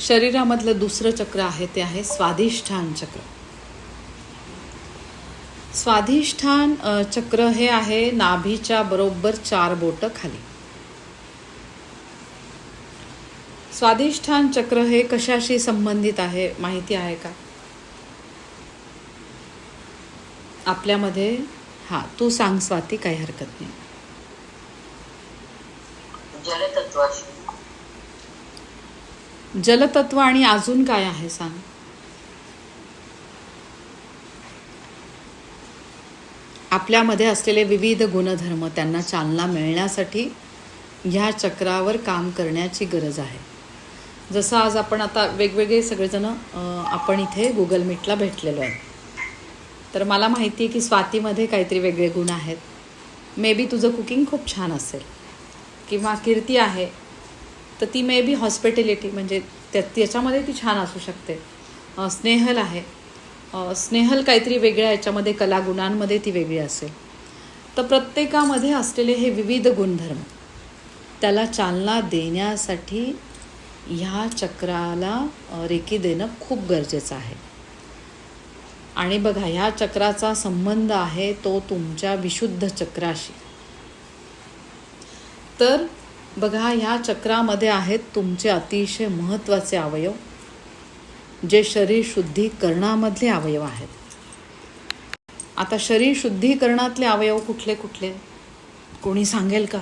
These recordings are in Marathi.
शरीरामधलं दुसरं चक्र आहे ते आहे स्वाधिष्ठान चक्र. स्वाधिष्ठान चक्र हे आहे नाभीच्या बरोबर चार बोटं खाली. स्वाधिष्ठान चक्र हे कशाशी संबंधित आहे माहिती आहे का? आपल्यामध्ये हा तू सांग स्वाती काही हरकत नाही. जलतत्वाशी जलतत्व आणि अजून काय आहे सांग? आपल्यामध्ये असलेले विविध गुणधर्म त्यांना चालना मिळण्यासाठी ह्या चक्रावर काम करण्याची गरज आहे. जसं आज आपण आता वेगवेगळे सगळेजणं आपण इथे गुगल मीटला भेटलेलो आहे. तर मला माहिती आहे की स्वातीमध्ये काहीतरी वेगळे गुण आहेत. मे बी तुझं कुकिंग खूप छान असेल. किंवा कीर्ती आहे. तर ती मे बी हॉस्पिटॅलिटी म्हणजे त्या त्याच्यामध्ये ती छान असू शकते. स्नेहल आहे. स्नेहल काहीतरी वेगळ्या याच्यामध्ये कलागुणांमध्ये ती वेगळी असेल. तर प्रत्येकामध्ये असलेले हे विविध गुणधर्म त्याला चालना देण्यासाठी ह्या चक्राला रेकी देणं खूप गरजेचं आहे. आणि बघा ह्या चक्राचा संबंध आहे तो तुमच्या विशुद्ध चक्राशी. तर बघा ह्या चक्रामध्ये आहेत तुमचे अतिशय महत्त्वाचे अवयव जे शरीर शुद्धीकरणामधले अवयव आहेत. आता शरीर शुद्धीकरणातले अवयव कुठले कुठले? कोणी सांगेल का?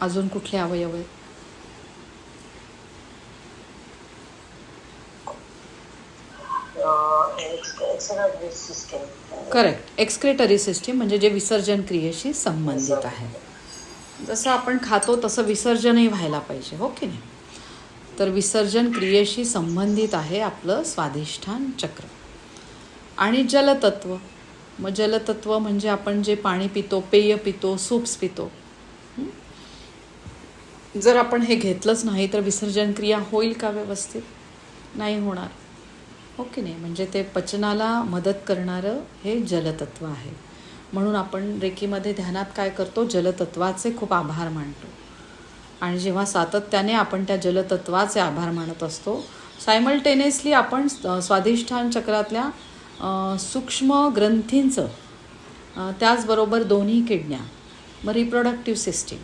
अजून कुठले अवयव आहेत exercise system correct excretory system म्हणजे जे विसर्जन क्रियेशी संबंधित आहे. जसं आपण खातो तसं विसर्जनही व्हायला पाहिजे हो की नाही? तर विसर्जन क्रियेशी संबंधित आहे आपलं स्वाधिष्ठान चक्र. आणि जलतत्व. मग जलतत्व म्हणजे आपण जे पाणी पितो पेय पितो सूप्स पितो. जर आपण हे घेतलंच नाही तर विसर्जन क्रिया होईल का व्यवस्थित? नाही होणार. हो की नाही म्हणजे ते पचनाला मदत करणारं हे जलतत्व आहे. म्हणून आपण रेकीमध्ये ध्यानात काय करतो? जलतत्वाचे खूप आभार मानतो. आणि जेव्हा सातत्याने आपण त्या जलतत्वाचे आभार मानत असतो सायमल्टेनियसली आपण स्वाधिष्ठान चक्रातल्या सूक्ष्म ग्रंथींचं त्याचबरोबर दोन्ही किडण्या मग रिप्रोडक्टिव्ह सिस्टीम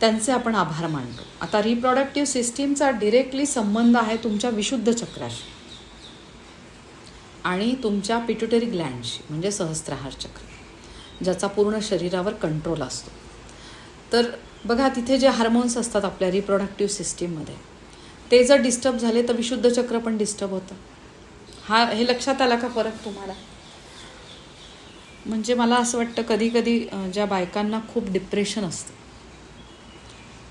त्यांचे आपण आभार मानतो. आता रिप्रोडक्टिव्ह सिस्टीमचा डिरेक्टली संबंध आहे तुमच्या विशुद्ध चक्राशी. आणि तुमच्या पिट्युटरी ग्लँडशी म्हणजे सहस्त्रहार चक्र ज्याचा पूर्ण शरीरावर कंट्रोल असतो. तर बघा तिथे जे हार्मोन्स असतात आपल्या रिप्रोडक्टिव्ह सिस्टीममध्ये ते जर डिस्टर्ब झाले तर विशुद्ध चक्र पण डिस्टर्ब होतं. हा हे लक्षात आला का फरक तुम्हाला? म्हणजे मला असं वाटतं कधी कधी ज्या बायकांना खूप डिप्रेशन असतं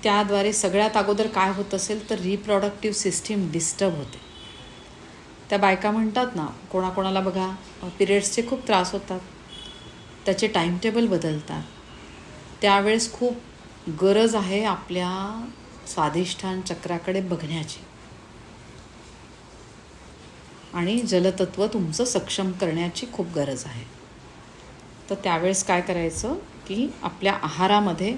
त्याद्वारे सगळ्यात अगोदर काय होत असेल तर रिप्रॉडक्टिव्ह सिस्टीम डिस्टर्ब होते. त्या बायका म्हणतात ना कोणाकोणाला बघा पिरियड्सचे खूप त्रास होतात. त्याचे टाईमटेबल बदलतात. त्यावेळेस खूप गरज आहे आपल्या स्वाधिष्ठान चक्राकडे बघण्याची. आणि जलतत्व तुमचं सक्षम करण्याची खूप गरज आहे. तर त्यावेळेस काय करायचं की आपल्या आहारामध्ये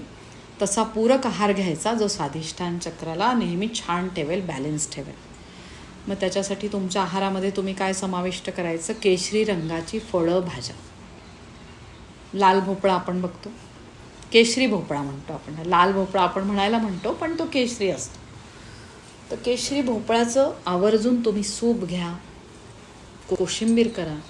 तसा पूरक आहार घ्यायचा जो स्वाधिष्ठान चक्राला नेहमी छान ठेवेल बॅलन्स ठेवेल. मग त्याच्यासाठी तुमच्या आहारामध्ये तुम्ही काय समाविष्ट करायचं? केशरी रंगाची फळं भाज्या. लाल भोपळा आपण बघतो. केशरी भोपळा म्हणतो आपण. लाल भोपळा आपण म्हणायला म्हणतो पण तो केशरी असतो. तर केशरी भोपळ्याचं आवर्जून तुम्ही सूप घ्या कोशिंबीर करा.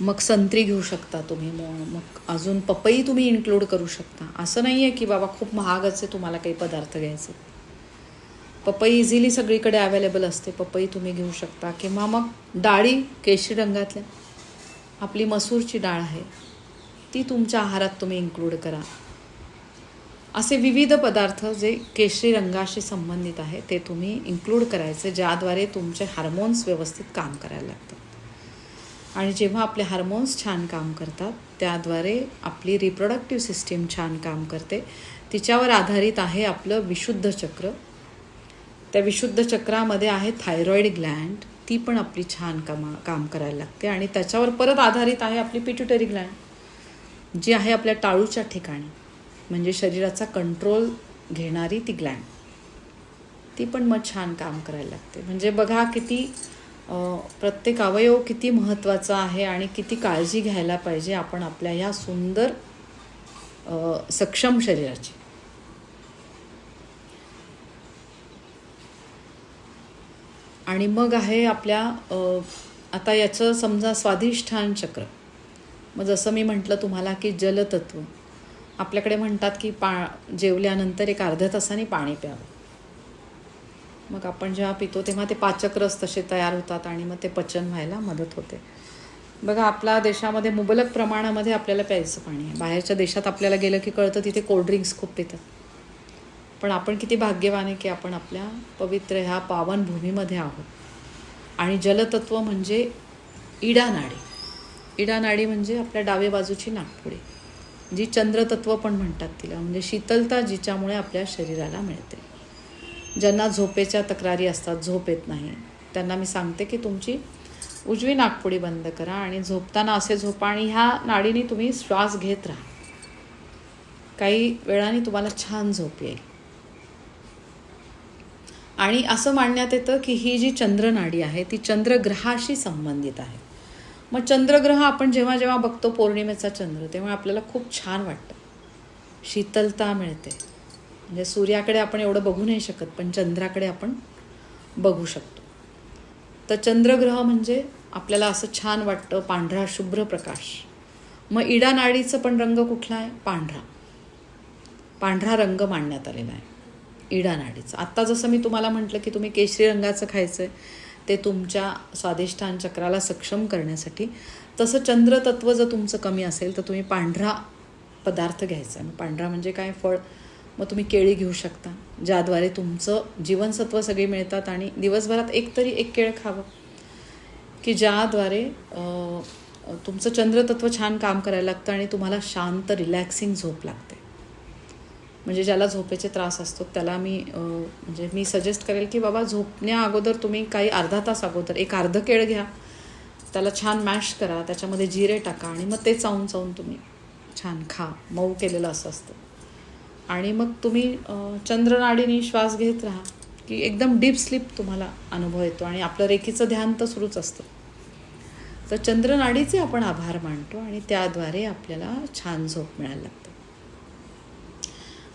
मग संत्री घेऊ शकता तुम्ही. मग मग अजून पपई तुम्ही इन्क्लूड करू शकता. असं नाही आहे की बाबा खूप महागच आहे तुम्हाला काही पदार्थ घ्यायचे. पपई इझिली सगळीकडे अवेलेबल असते. पपई तुम्ही घेऊ शकता. किंवा मग डाळी केशरी रंगातल्या. आपली मसूरची डाळ आहे. ती तुमच्या आहारात तुम्ही इन्क्लूड करा. असे विविध पदार्थ जे केशरी रंगाशी संबंधित आहे ते तुम्ही इन्क्लूड करायचे ज्याद्वारे तुमचे हार्मोन्स व्यवस्थित काम करायला लागतात. आणि जेव्हा आपले हार्मोन्स छान काम करतात त्याद्वारे आपली रिप्रोडक्टिव्ह सिस्टीम छान काम करते. तिच्यावर आधारित आहे आपलं विशुद्ध चक्र. त्या विशुद्ध चक्रामध्ये आहे थायरॉईड ग्लँड. ती पण आपली छान कामा काम करायला लागते. आणि त्याच्यावर परत आधारित आहे आपली पिट्युटरी ग्लँड जी आहे आपल्या टाळूच्या ठिकाणी. म्हणजे शरीराचा कंट्रोल घेणारी ती ग्लँड ती पण मग छान काम करायला लागते. म्हणजे बघा किती प्रत्येक अवयव किती महत्त्वाचा आहे आणि किती काळजी घ्यायला पाहिजे आपण आपल्या ह्या सुंदर सक्षम शरीराची. आणि मग आहे आपल्या आता याचं समजा स्वाधिष्ठान चक्र. मग जसं मी म्हटलं तुम्हाला की जलतत्व. आपल्याकडे म्हणतात की पा जेवल्यानंतर एक अर्ध्या तासाने पाणी प्यावं. मग आपण जेव्हा पितो तेव्हा ते पाचक रस तसे तयार होतात आणि मग ते पचन व्हायला मदत होते. बघा आपल्या देशामध्ये मुबलक प्रमाणामध्ये आपल्याला प्यायचं पाणी आहे. बाहेरच्या देशात आपल्याला गेलं की कळतं तिथे कोल्ड्रिंक्स खूप पितात. पण आपण किती भाग्यवान आहे की आपण आपल्या पवित्र ह्या पावन भूमीमध्ये आहोत. आणि जलतत्व म्हणजे इडा नाडी इडा नाडी म्हणजे आपल्या डावे बाजूची नागपुडी. जी चंद्रतत्व पण म्हणतात तिला. म्हणजे शीतलता जिच्यामुळे आपल्या शरीराला मिळते. ज्यांना झोपेच्या तक्रारी असतात झोप येत नाही त्यांना मी सांगते की तुमची उजवी नागपुडी बंद करा आणि झोपताना असे झोपा आणि ह्या नाडीने तुम्ही श्वास घेत राहा. काही वेळाने तुम्हाला छान झोप येईल. आणि असं मानण्यात येतं की ही जी चंद्रनाडी आहे ती चंद्रग्रहाशी संबंधित आहे. मग चंद्रग्रह आपण जेव्हा जेव्हा बघतो पौर्णिमेचा चंद्र तेव्हा आपल्याला खूप छान वाटतं. शीतलता मिळते. म्हणजे सूर्याकडे आपण एवढं बघू नाही शकत पण चंद्राकडे आपण बघू शकतो. तर चंद्रग्रह म्हणजे आपल्याला असं छान वाटतं पांढरा शुभ्र प्रकाश. मग इडा नाडीचं पण रंग कुठला आहे? पांढरा. पांढरा रंग मांडण्यात आलेला आहे. इडानाडीचं आत्ता जसं मी तुम्हाला म्हटलं की तुम्ही केशरी रंगाचं खायचं आहे ते तुमच्या स्वादिष्ठान चक्राला सक्षम करण्यासाठी. तसं चंद्रतत्व जर तुमचं कमी असेल तर तुम्ही पांढरा पदार्थ घ्यायचा. आहे पांढरा म्हणजे काय? फळ. मग तुम्ही केळी घेऊ शकता ज्याद्वारे तुमचं जीवनसत्व सगळी मिळतात आणि दिवसभरात एक तरी एक केळ खावं. की ज्याद्वारे तुमचं चंद्रतत्व छान काम करायला लागतं आणि तुम्हाला शांत रिलॅक्सिंग झोप लागते. म्हणजे ज्याला झोपेचे त्रास असतो त्याला मी म्हणजे मी सजेस्ट करेल की बाबा झोपण्या अगोदर तुम्ही काही अर्धा तास अगोदर एक अर्ध केळ घ्या. त्याला छान मॅश करा त्याच्यामध्ये जिरे टाका आणि मग ते चावून चावून तुम्ही छान खा. मऊ केलेलं असं असतं. आणि मग तुम्ही चंद्रनाडीने श्वास घेत राहा की एकदम डीप स्लीप तुम्हाला अनुभव येतो आणि आपलं रेखीचं ध्यान तर सुरूच असतं. तर चंद्रनाडीचे आपण आभार मानतो आणि त्याद्वारे आपल्याला छान झोप मिळायला लागते.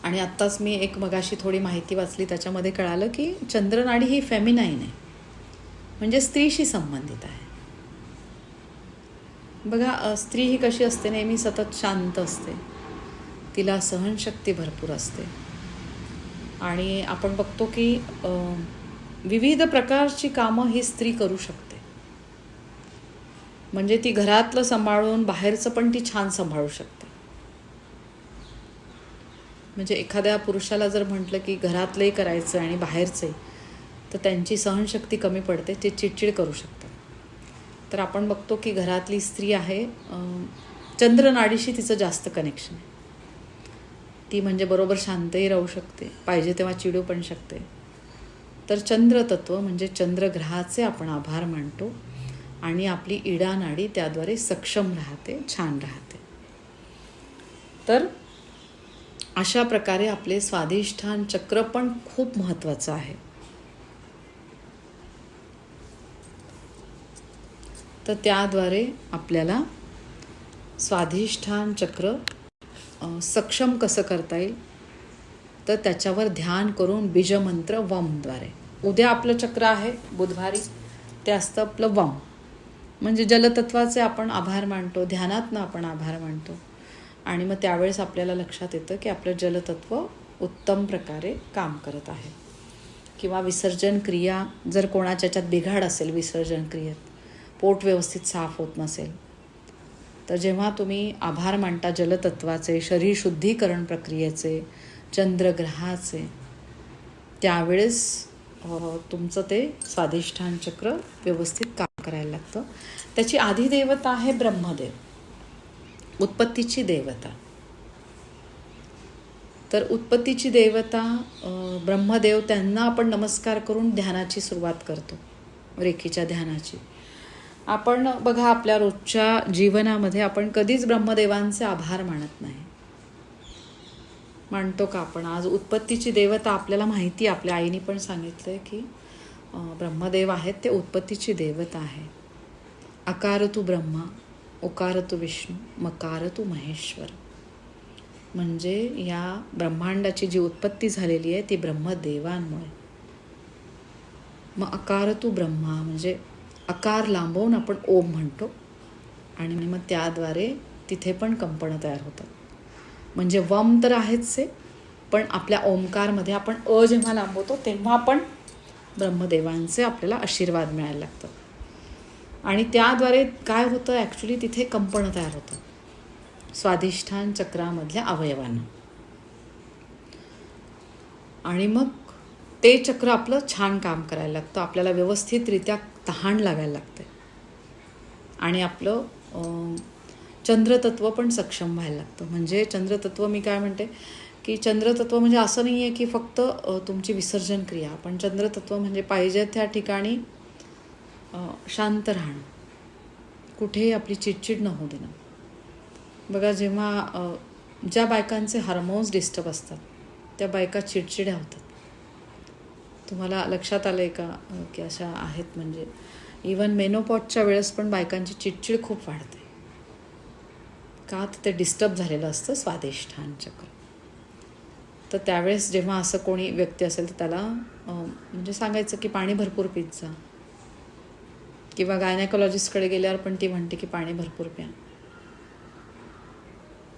आणि आत्ताच मी एक मगाशी थोडी माहिती वाचली त्याच्यामध्ये कळालं की चंद्रनाडी ही फेमिनाईन आहे. म्हणजे स्त्रीशी संबंधित आहे. बघा स्त्री ही कशी असते नेहमी सतत शांत असते. तिला सहनशक्ती भरपूर असते. आणि आपण बघतो की विविध प्रकारची कामं ही स्त्री करू शकते. म्हणजे ती घरातलं सांभाळून बाहेरचं पण ती छान सांभाळू शकते. म्हणजे एखाद्या पुरुषाला जर म्हटलं की घरातलंही करायचं आणि बाहेरचंही तर त्यांची सहनशक्ती कमी पडते ते चिडचिड करू शकतात. तर आपण बघतो की घरातली स्त्री आहे चंद्रनाडीशी तिचं जास्त कनेक्शन आहे. ती म्हणजे बरोबर शांतही राहू शकते पाहिजे तेव्हा चिडू पण शकते. तर चंद्रतत्व म्हणजे चंद्रग्रहाचे आपण आभार मानतो आणि आपली इडा नाडी त्याद्वारे सक्षम राहते छान राहते. तर अशा प्रकारे आपले स्वाधिष्ठान चक्र पण खूप महत्त्वाचं आहे. तर त्याद्वारे आपल्याला स्वाधिष्ठान चक्र सक्षम कसं करता येईल? तर त्याच्यावर ध्यान करून बीजमंत्र वमद्वारे उद्या आपलं चक्र आहे बुधवारी. ते असतं आपलं वम. म्हणजे जलतत्वाचे आपण आभार मानतो ध्यानातनं आपण आभार मानतो. आणि मग त्यावेळेस आपल्याला लक्षात येतं की आपलं जलतत्व उत्तम प्रकारे काम करत आहे. किंवा विसर्जन क्रिया जर कोणाच्या याच्यात बिघाड असेल विसर्जन क्रियेत पोट व्यवस्थित साफ होत नसेल तर जेव्हा तुम्ही आभार मानता जलतत्वाचे शरीर शुद्धीकरण प्रक्रियेचे चंद्रग्रहाचे त्यावेळेस तुमचं ते स्वाधिष्ठान चक्र व्यवस्थित काम करायला लागतं. त्याची आधिदेवता आहे ब्रह्मदेव. उत्पत्तीची देवता. तर उत्पत्तीची देवता ब्रह्मदेव त्यांना आपण नमस्कार करून ध्यानाची सुरुवात करतो रेखीच्या ध्यानाची. आपण बघा आपल्या रोजच्या जीवनामध्ये आपण कधीच ब्रह्मदेवांचे आभार मानत नाही. मानतो का आपण? आज उत्पत्तीची देवता आपल्याला माहिती आहे. आपल्या आईने पण सांगितलं आहे की ब्रह्मदेव आहेत ते उत्पत्तीची देवता आहे. अकार तू ब्रह्मा. उकार तू विष्णू मकार तू महेश्वर. म्हणजे या ब्रह्मांडाची जी उत्पत्ती झालेली आहे ती ब्रह्मदेवांमुळे. मग अकार तू ब्रह्मा म्हणजे अकार लांबवून आपण ओम म्हणतो आणि मग त्याद्वारे तिथे पण कंपनं तयार होतात. म्हणजे वम तर आहेच आहे पण आपल्या ओमकारमध्ये आपण अ जेव्हा लांबवतो तेव्हा पण ब्रह्मदेवांचे आपल्याला आशीर्वाद मिळायला लागतात. आणि त्याद्वारे काय होतं ॲक्च्युली तिथे कंपनं तयार होतं. स्वाधिष्ठान चक्रामधल्या अवयवांना. आणि मग ते चक्र आपलं छान काम करायला लागतं आपल्याला व्यवस्थितरित्या तहान लागायला लागते. आणि आपलं चंद्रतत्व पण सक्षम व्हायला लागतं. म्हणजे चंद्रतत्व मी काय म्हणते की चंद्रतत्व म्हणजे असं नाही आहे की फक्त तुमची विसर्जन क्रिया पण चंद्रतत्व म्हणजे पाहिजे त्या ठिकाणी शांत राहणं. कुठेही आपली चिडचिड न होऊ देणं. बघा जेव्हा ज्या बायकांचे हार्मोन्स डिस्टर्ब असतात त्या बायका चिडचिड्या होतात. तुम्हाला लक्षात आलं आहे का की अशा आहेत म्हणजे इवन मेनोपॉटच्या वेळेस पण बायकांची चिडचिड खूप वाढते. का तर ते डिस्टर्ब झालेलं असतं स्वादिष्ठान चक्र. तर त्यावेळेस जेव्हा असं कोणी व्यक्ती असेल तर त्याला म्हणजे सांगायचं की पाणी भरपूर पित जा. किंवा गायनेकोलॉजिस्टकडे गेल्यावर पण ती म्हणते की पाणी भरपूर प्या.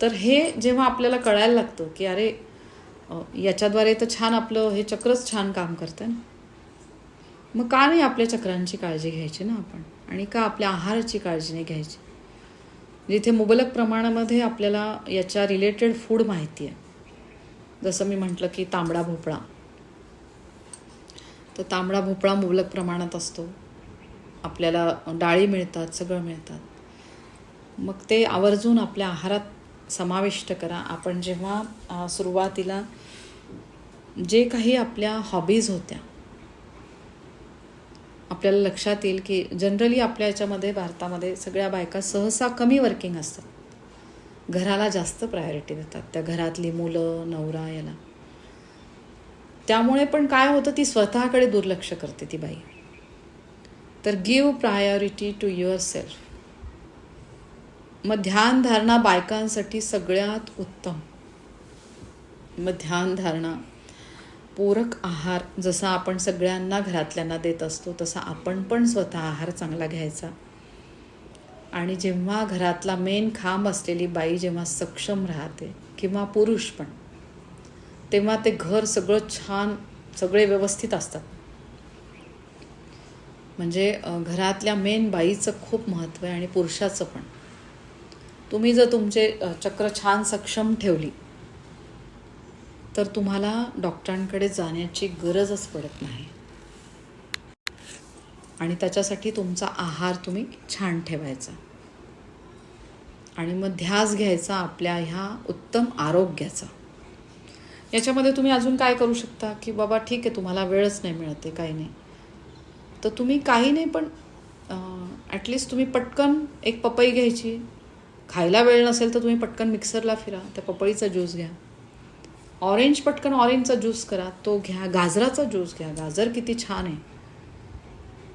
तर हे जेव्हा आपल्याला कळायला लागतं की अरे याच्याद्वारे तर छान आपलं हे चक्रच छान काम करतं ना. मग का नाही आपल्या चक्रांची काळजी घ्यायची ना आपण? आणि का आपल्या आहाराची काळजी नाही घ्यायची? जिथे मुबलक प्रमाणामध्ये आपल्याला याच्या रिलेटेड फूड माहिती आहे. जसं मी म्हटलं की तांबडा भोपळा. तर तांबडा भोपळा मुबलक प्रमाणात असतो. आपल्याला डाळी मिळतात सगळं मिळतात. मग ते आवर्जून आपल्या आहारात समाविष्ट करा. आपण जेव्हा सुरुवातीला जे काही आपल्या हॉबीज होत्या आपल्याला लक्षात येईल की जनरली आपल्या याच्यामध्ये भारतामध्ये सगळ्या बायका सहसा कमी वर्किंग असतात. घराला जास्त प्रायोरिटी देतात. त्या घरातली मुलं नवरा याला. त्यामुळे पण काय होतं ती स्वतःकडे दुर्लक्ष करते ती बाई. तर give priority to yourself मग ध्यानधारणा बायकांसाठी सगळ्यात उत्तम. मग ध्यानधारणा पूरक आहार जसा आपण सगळ्यांना घरातल्यांना देत असतो तसा आपण पण स्वतः आहार चांगला घ्यायचा. आणि जेव्हा घरातला मेन खांब असलेली बाई जेव्हा सक्षम राहते किंवा पुरुष पण तेव्हा ते घर सगळं छान सगळे व्यवस्थित असतात. म्हणजे घरातल्या मेन बाईचं खूप महत्त्व आहे आणि पुरुषाचं पण. तुम्ही जर तुमचे चक्र छान सक्षम ठेवली तर तुम्हाला डॉक्टरांकडे जाण्याची गरजच पडत नाही. आणि त्याच्यासाठी तुमचा आहार तुम्ही छान ठेवायचा. आणि मग ध्यास घ्यायचा आपल्या ह्या उत्तम आरोग्याचा. याच्यामध्ये तुम्ही अजून काय करू शकता? की बाबा ठीक आहे तुम्हाला वेळच नाही मिळते काही नाही. तर तुम्ही काही नाही पण ॲटलिस्ट तुम्ही पटकन एक पपई घ्यायची. खायला वेळ नसेल तर तुम्ही पटकन मिक्सरला फिरा त्या पपईचा ज्यूस घ्या. ऑरेंज पटकन ऑरेंजचा ज्यूस करा तो घ्या. गाजराचा ज्यूस घ्या. गाजर किती छान आहे.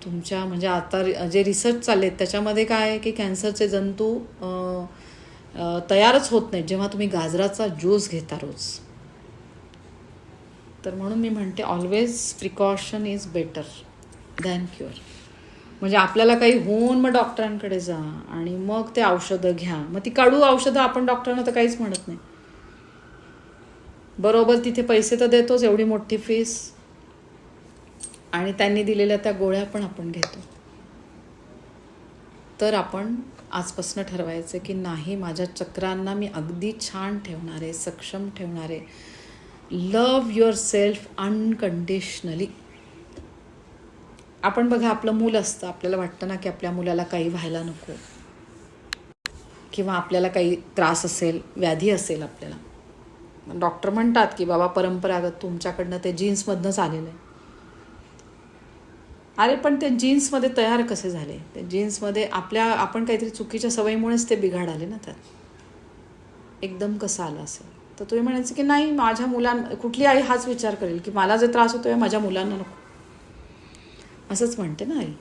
तुमच्या म्हणजे आता रि- जे रिसर्च चालले आहेत त्याच्यामध्ये काय आहे की कॅन्सरचे जंतू तयारच होत नाहीत जेव्हा तुम्ही गाजराचा ज्यूस घेता रोज. तर म्हणून मी म्हणते always precaution is better than cure म्हणजे आपल्याला काही होऊन मग डॉक्टरांकडे जा आणि मग ते औषधं घ्या. मग ती काढू औषधं आपण डॉक्टरांना तर काहीच म्हणत नाही. बरोबर तिथे पैसे तर देतोच एवढी मोठी फीस आणि त्यांनी दिलेल्या त्या गोळ्या पण आपण घेतो. तर आपण आजपासून ठरवायचं की नाही माझ्या चक्रांना मी अगदी छान ठेवणारे सक्षम ठेवणारे. लव युअर सेल्फ अनकंडिशनली आपण बघा आपलं मूल असतं. आपल्याला वाटतं ना की आपल्या मुलाला काही व्हायला नको. किंवा आपल्याला काही त्रास असेल व्याधी असेल आपल्याला. डॉक्टर म्हणतात की बाबा परंपरागत तुमच्याकडनं ते जीन्समधनंच आलेलं आहे. अरे पण ते जीन्समध्ये तयार कसे झाले? ते जीन्समध्ये आपल्या आपण काहीतरी चुकीच्या सवयीमुळेच ते बिघाड आले ना त्यात. एकदम कसं आलं असेल? तर तुम्ही म्हणायचं की नाही माझ्या मुलां कुठली आई हाच विचार करेल की मला जे त्रास होतो आहे माझ्या मुलांना नको. असंच म्हणते ना आई.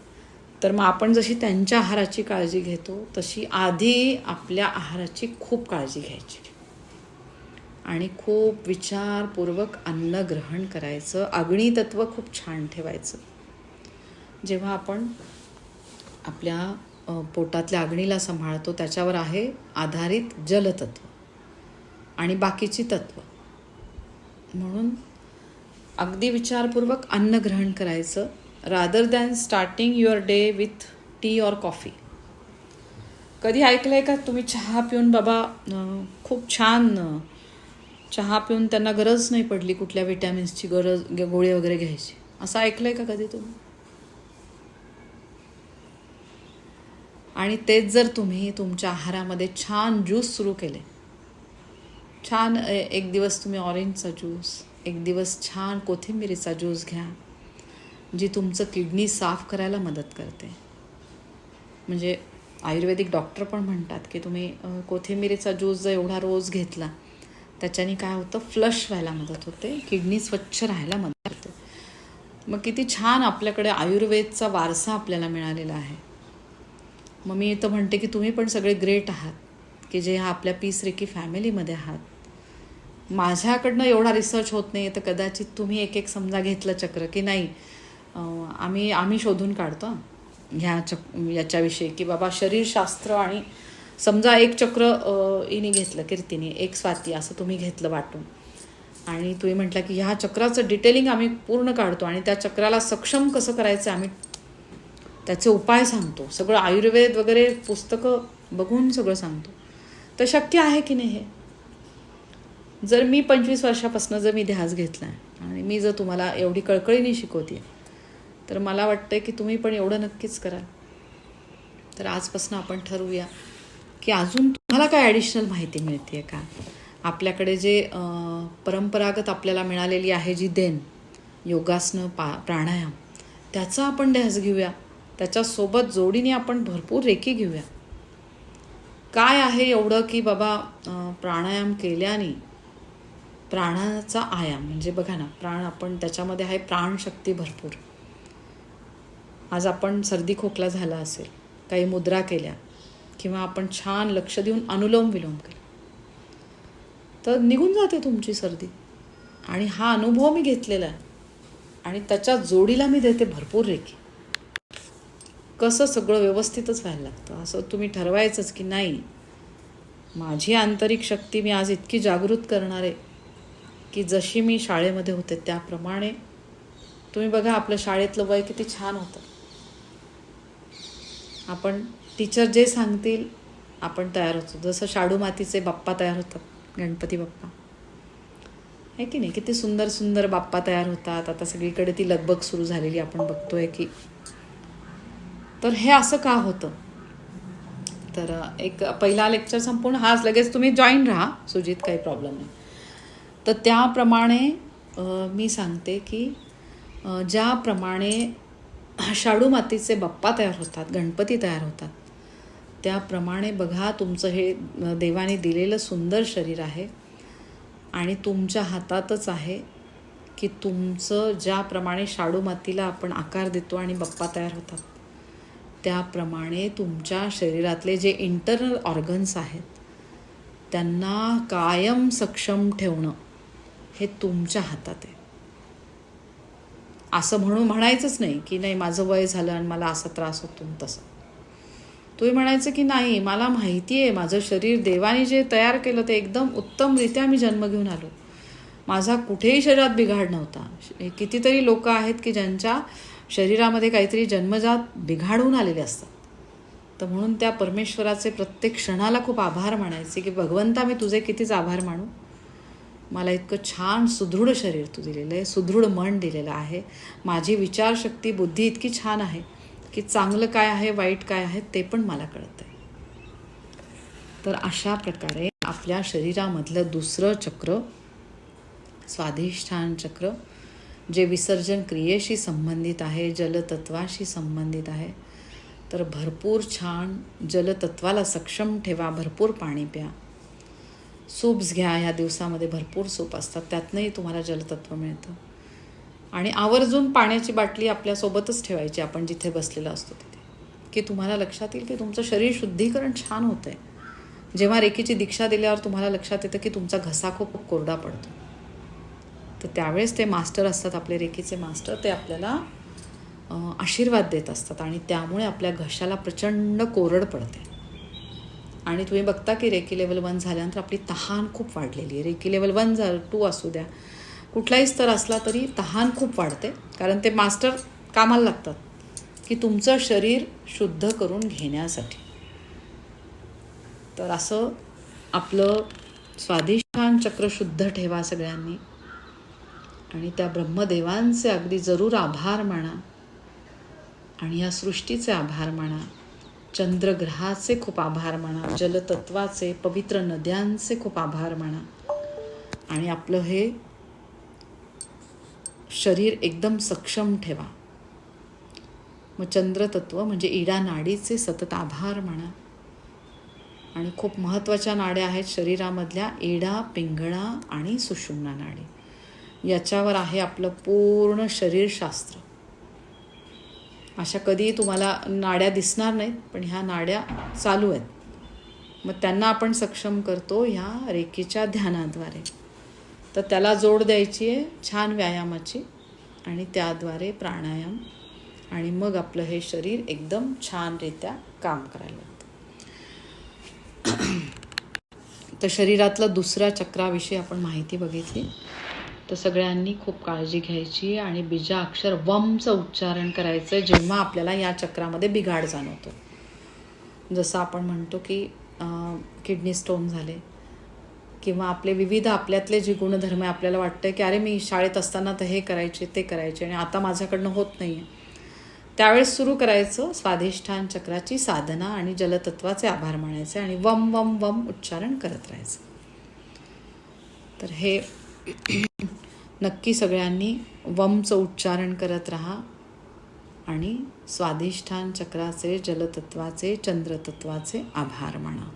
तर मग आपण जशी त्यांच्या आहाराची काळजी घेतो तशी आधी आपल्या आहाराची खूप काळजी घ्यायची. आणि खूप विचारपूर्वक अन्न ग्रहण करायचं. अग्नितत्व खूप छान ठेवायचं. जेव्हा आपण आपल्या पोटातल्या अग्नीला सांभाळतो त्याच्यावर आहे आधारित जलतत्व आणि बाकीची तत्व. म्हणून अगदी विचारपूर्वक अन्न ग्रहण करायचं. Rather than starting your day with tea or coffee कधी ऐकलं आहे का तुम्ही चहा पिऊन बाबा खूप छान चहा पिऊन त्यांना गरज नाही पडली कुठल्या विटॅमिन्सची गरज ग- गोळी वगैरे घ्यायची? असं ऐकलं आहे का कधी तुम्ही? आणि तेच जर तुम्ही तुमच्या आहारामध्ये छान ज्यूस सुरू केले. छान ए- एक दिवस तुम्ही ऑरेंजचा ज्यूस एक दिवस छान कोथिंबिरीचा ज्यूस घ्या. जी तुमचं किडनी साफ करायला मदत करते. म्हणजे आयुर्वेदिक डॉक्टर पण म्हणतात की तुम्ही कोथिंबिरीचा ज्यूस जर एवढा रोज घेतला त्याच्याने काय होतं फ्लश व्हायला मदत होते किडनी स्वच्छ राहायला मदत होते मग किती छान आपल्याकडे आयुर्वेदचा वारसा आपल्याला मिळालेला आहे. मग मी तर म्हणते की तुम्ही पण सगळे ग्रेट आहात की जे ह्या आपल्या पीस रेकी फॅमिलीमध्ये आहात. माझ्याकडनं एवढा रिसर्च होत नाही तर कदाचित तुम्ही एक एक समजा घेतलं चक्र की नाही आम्ही आम्ही शोधून काढतो ह्या चक याच्याविषयी. की बाबा शरीरशास्त्र आणि समजा एक चक्र इने घेतलं कीर्तीने एक स्वाती असं तुम्ही घेतलं वाटून. आणि तुम्ही म्हटलं की ह्या चक्राचं डिटेलिंग आम्ही पूर्ण काढतो आणि त्या चक्राला सक्षम कसं करायचं आम्ही त्याचे उपाय सांगतो. सगळं आयुर्वेद वगैरे पुस्तकं बघून सगळं सांगतो. तर शक्य आहे की नाही हे? जर मी पंचवीस वर्षापासून जर मी ध्यास घेतला आहे आणि मी जर तुम्हाला एवढी कळकळीने शिकवते तर मला वाटतं की तुम्ही पण एवढं नक्कीच कराल. तर आजपासून आपण ठरवूया की अजून तुम्हाला काय ॲडिशनल माहिती मिळते आहे का? आपल्याकडे जे परंपरागत आपल्याला मिळालेली आहे जी देण योगासनं पा प्राणायाम त्याचा आपण ध्यास घेऊया. त्याच्यासोबत जोडीने आपण भरपूर रेकी घेऊया. काय आहे एवढं की बाबा प्राणायाम केल्याने प्राणाचा आयाम म्हणजे बघा ना प्राण आपण त्याच्यामध्ये आहे प्राणशक्ती भरपूर. आज आपण सर्दी खोकला झाला असेल काही मुद्रा केल्या किंवा आपण छान लक्ष देऊन अनुलोम विलोम केला तर निघून जाते तुमची सर्दी. आणि हा अनुभव मी घेतलेला आहे. आणि त्याच्या जोडीला मी देते भरपूर रेखी. कसं सगळं व्यवस्थितच व्हायला लागतं असं तुम्ही ठरवायचंच की नाही माझी आंतरिक शक्ती मी आज इतकी जागृत करणार आहे की जशी मी शाळेमध्ये होते त्याप्रमाणे तुम्ही बघा आपलं शाळेतलं वय किती छान होतं. आपण टीचर जे सांगतील आपण तयार होतो. जसं शाडू मातीचे बाप्पा तयार होतात गणपती बाप्पा. आहे की नाही? किती सुंदर सुंदर बाप्पा तयार होतात. आता सगळीकडे ती लगबग सुरू झालेली आपण बघतोय की. तर हे असं का होतं? तर एक पहिला लेक्चर संपूर्ण हाच. लगेच तुम्ही जॉईन राहा. सुजित काही प्रॉब्लेम नाही. तर त्याप्रमाणे मी सांगते की ज्याप्रमाणे शाडू मातीचे बाप्पा तयार होतात गणपती तयार होतात. त्याप्रमाणे बघा तुमचं हे देवाने दिलेलं सुंदर शरीर आहे आणि तुमच्या हातातच आहे की तुमचं ज्याप्रमाणे शाडू मातीला आपण आकार देतो आणि बाप्पा तयार होतात त्याप्रमाणे तुमच्या शरीरातले जे इंटरनल ऑर्गन्स आहेत त्यांना कायम सक्षम ठेवणं हे तुमच्या हातात आहे. असं म्हणून म्हणायचंच नाही की नाही माझं वय झालं आणि मला असा त्रास होतो आणि तसं. तुम्ही म्हणायचं की नाही मला माहिती आहे माझं शरीर देवाने जे तयार केलं ते एकदम उत्तमरित्या मी जन्म घेऊन आलो. माझा कुठेही शरीरात बिघाड नव्हता. कितीतरी लोक आहेत की ज्यांच्या शरीरामध्ये काहीतरी जन्मजात बिघाडून आलेले असतात. तर म्हणून त्या परमेश्वराचे प्रत्येक क्षणाला खूप आभार मानायचे की भगवंता मी तुझे कितीच आभार मानू. मला इतकं छान सुदृढ शरीर तू दिलेलं आहे सुदृढ मन दिलेलं आहे. माझी विचारशक्ती बुद्धी इतकी छान आहे की चांगलं काय आहे वाईट काय आहे ते पण मला कळतं आहे तर अशा प्रकारे आपल्या शरीरामधलं दुसरं चक्र स्वाधिष्ठान चक्र जे विसर्जन क्रियेशी संबंधित आहे जलतत्वाशी संबंधित आहे तर भरपूर छान जलतत्वाला सक्षम ठेवा भरपूर पाणी प्या. सूप्स घ्या ह्या दिवसामध्ये भरपूर सूप असतात. त्यातनंही तुम्हाला जलतत्व मिळतं. आणि आवर्जून पाण्याची बाटली आपल्यासोबतच ठेवायची आपण जिथे बसलेलो असतो तिथे. की तुम्हाला लक्षात येईल की तुमचं शरीर शुद्धीकरण छान होतं आहे जेव्हा रेखीची दीक्षा दिल्यावर तुम्हाला लक्षात येतं की तुमचा घसा खूप कोरडा पडतो. तर त्यावेळेस ते मास्टर असतात आपले रेखीचे मास्टर ते आपल्याला आशीर्वाद देत असतात. आणि त्यामुळे आपल्या घशाला प्रचंड कोरड पडते आणि तुम्ही बघता की रेकी लेवल वन झाल्यानंतर आपली तहान खूप वाढलेली आहे. रेकी लेवल वन झालं टू असू द्या कुठलाही स्तर असला तरी तहान खूप वाढते. कारण ते मास्टर कामाला लागतात की तुमचं शरीर शुद्ध करून घेण्यासाठी. तर असं आपलं स्वाधिष्ठान चक्र शुद्ध ठेवा सगळ्यांनी. आणि त्या ब्रह्मदेवांचे अगदी जरूर आभार माना. आणि या सृष्टीचे आभार माना. चंद्रग्रहाचे खूप आभार म्हणा जलतत्वाचे पवित्र नद्यांचे खूप आभार म्हणा. आणि आपलं हे शरीर एकदम सक्षम ठेवा. मग चंद्रतत्व म्हणजे इडा नाडीचे सतत आभार म्हणा. आणि खूप महत्त्वाच्या नाड्या आहेत शरीरामधल्या एडा पिंगळा आणि सुषुम्ना नाडी. याच्यावर आहे आपलं पूर्ण शरीरशास्त्र. अशा कधीही तुम्हाला नाड्या दिसणार नाहीत पण ह्या नाड्या चालू आहेत. मग त्यांना आपण सक्षम करतो ह्या रेकीच्या ध्यानाद्वारे. तर त्याला जोड द्यायची आहे छान व्यायामाची आणि त्याद्वारे प्राणायाम आणि मग आपलं हे शरीर एकदम छानरित्या काम करायला लागतं. तर शरीरातलं दुसऱ्या चक्राविषयी आपण माहिती बघितली. तर सगळ्यांनी खूप काळजी घ्यायची आणि बीजा अक्षर वमचं उच्चारण करायचं जेव्हा आपल्याला या चक्रामध्ये बिघाड जाणवतो. जसं आपण म्हणतो की किडनी स्टोन झाले किंवा आपले विविध आपल्यातले जे गुणधर्म आहे आपल्याला वाटतं की अरे मी शाळेत असताना तर हे करायचे ते करायचे आणि आता माझ्याकडनं होत नाही आहे त्यावेळेस सुरू करायचं स्वाधिष्ठान चक्राची साधना आणि जलतत्वाचे आभार मानायचे आणि वम वम वम उच्चारण करत राहायचं. तर हे नक्की सगळ्यांनी वमचं उच्चारण करत राहा आणि स्वाधिष्ठान चक्राचे जलतत्वाचे चंद्रतत्वाचे आभार माना.